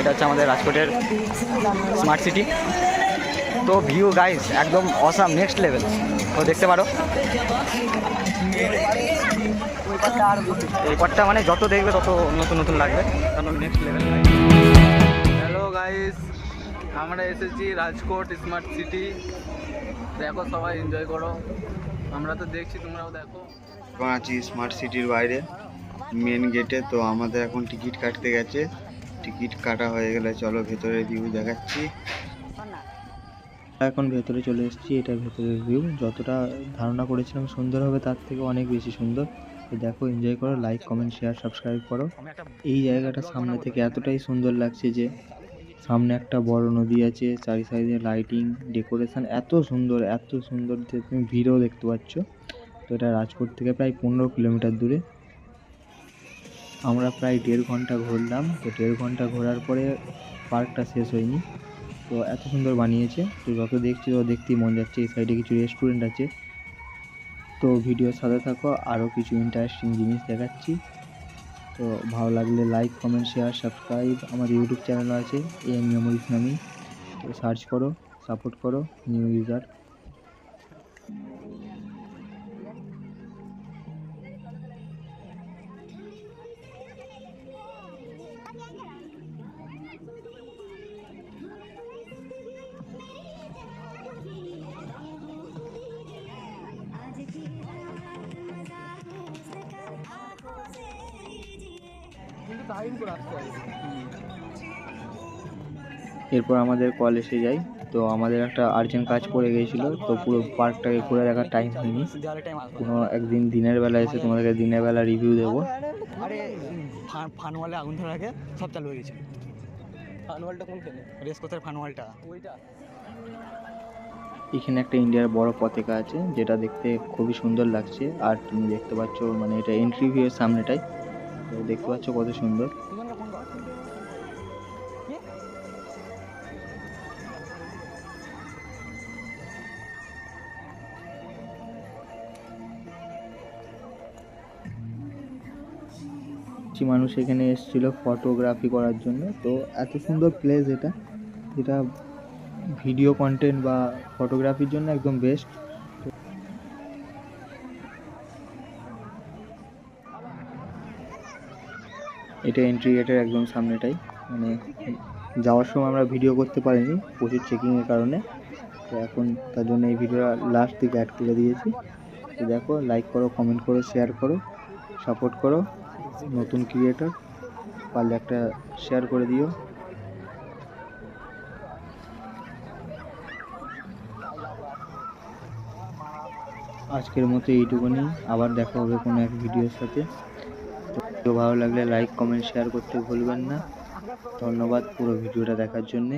এটা হচ্ছে আমাদের রাজকোটের স্মার্ট সিটি তো ভিউ গাইস একদম অসাম নেক্সট লেভেল তো দেখতে পারো। এই মানে যত দেখবে তত নতুন নতুন লাগবে। নেক্সট লেভেল হ্যালো গাইস আমরা এসেছি রাজকোট স্মার্ট সিটি দেখো সবাই এনজয় করো। আমরা তো দেখছি, তোমরাও দেখো। আছি স্মার্ট সিটির বাইরে মেন গেটে তো আমাদের এখন টিকিট কাটতে গেছে। টিকিট কাটা হয়ে গেলে চলো ভেতরের ভিউ দেখাচ্ছি। এখন ভেতরে চলে এসেছি, এটা ভেতরের ভিউ যতটা ধারণা করেছিলাম সুন্দর হবে, তার থেকে অনেক বেশি সুন্দর। তো দেখো এনজয় করো লাইক কমেন্ট শেয়ার সাবস্ক্রাইব করো। এই জায়গাটা সামনে থেকে এতটাই সুন্দর লাগছে যে, সামনে একটা বড় নদী আছে চারি সাইডে লাইটিং ডেকোরেশন এত সুন্দর এত সুন্দর যে তুমি ভিড়ও দেখতে পাচ্ছ। তো এটা রাজকোট থেকে প্রায় পনেরো কিলোমিটার দূরে। আমরা প্রায় দেড় ঘণ্টা ঘুরলাম। তো দেড় ঘণ্টা ঘোরার পরে পার্কটা শেষ হয়নি। তো এত সুন্দর বানিয়েছে। তো যত দেখছি তত দেখতেই মন যাচ্ছে। এই সাইডে কিছু রেস্টুরেন্ট আছে। তো ভিডিওর সাথে থাকো। আরও কিছু ইন্টারেস্টিং জিনিস দেখাচ্ছি। তো ভালো লাগলে লাইক কমেন্ট শেয়ার সাবস্ক্রাইব আমার ইউটিউব চ্যানেল আছে এ এম মেমোরিজ নামি। তো সার্চ করো সাপোর্ট করো নিউ ইউজার এরপর আমাদের কল এসে যায়। তো আমাদের একটা আর্জেন্ট কাজ পড়ে গিয়েছিল তো পুরো পার্কটাকে ঘুরে দেখার টাইম হয়নি। কোনো একদিন দিনের বেলা এসে তোমাদেরকে দিনের বেলা রিভিউ দেবো। আরে ফান- ফানওয়ালে আগুন ধরে রাখে সব চালু হয়ে গেছে। ফানওয়ালটা কোন খেলে রেস কোথায় ফানওয়ালটা ওইটা। এখানে একটা ইন্ডিয়ার বড় পতাকা আছে যেটা দেখতে খুবই সুন্দর লাগছে। আর তুমি দেখতে পাচ্ছ মানে এটা এন্ট্রি ভিউ এর সামনেটাই। দেখতে পাচ্ছ কত সুন্দর। মানুষ এখানে এসেছিল ফটোগ্রাফি করার জন্য। তো এত সুন্দর প্লেস এটা। যেটা ভিডিও কন্টেন্ট বা ফটোগ্রাফির জন্য একদম বেস্ট এটা এন্ট্রি গেটের একদম সামনেটাই। মানে যাওয়ার সময় আমরা ভিডিও করতে পারিনি, প্রচুর চেকিংয়ের কারণে। তো এখন তার জন্য এই ভিডিওটা লাস্ট দিকে অ্যাড করে দিয়েছি। তো দেখো লাইক করো কমেন্ট করো শেয়ার করো সাপোর্ট করো। নতুন ক্রিয়েটর পারলে একটা শেয়ার করে দিও। আজকের মতো এইটুকু এইটুকুনি। আবার দেখা হবে কোনো এক ভিডিওর সাথে। তো ভালো লাগলে লাইক কমেন্ট শেয়ার করতে ভুলবেন না। ধন্যবাদ পুরো ভিডিওটা দেখার জন্যে।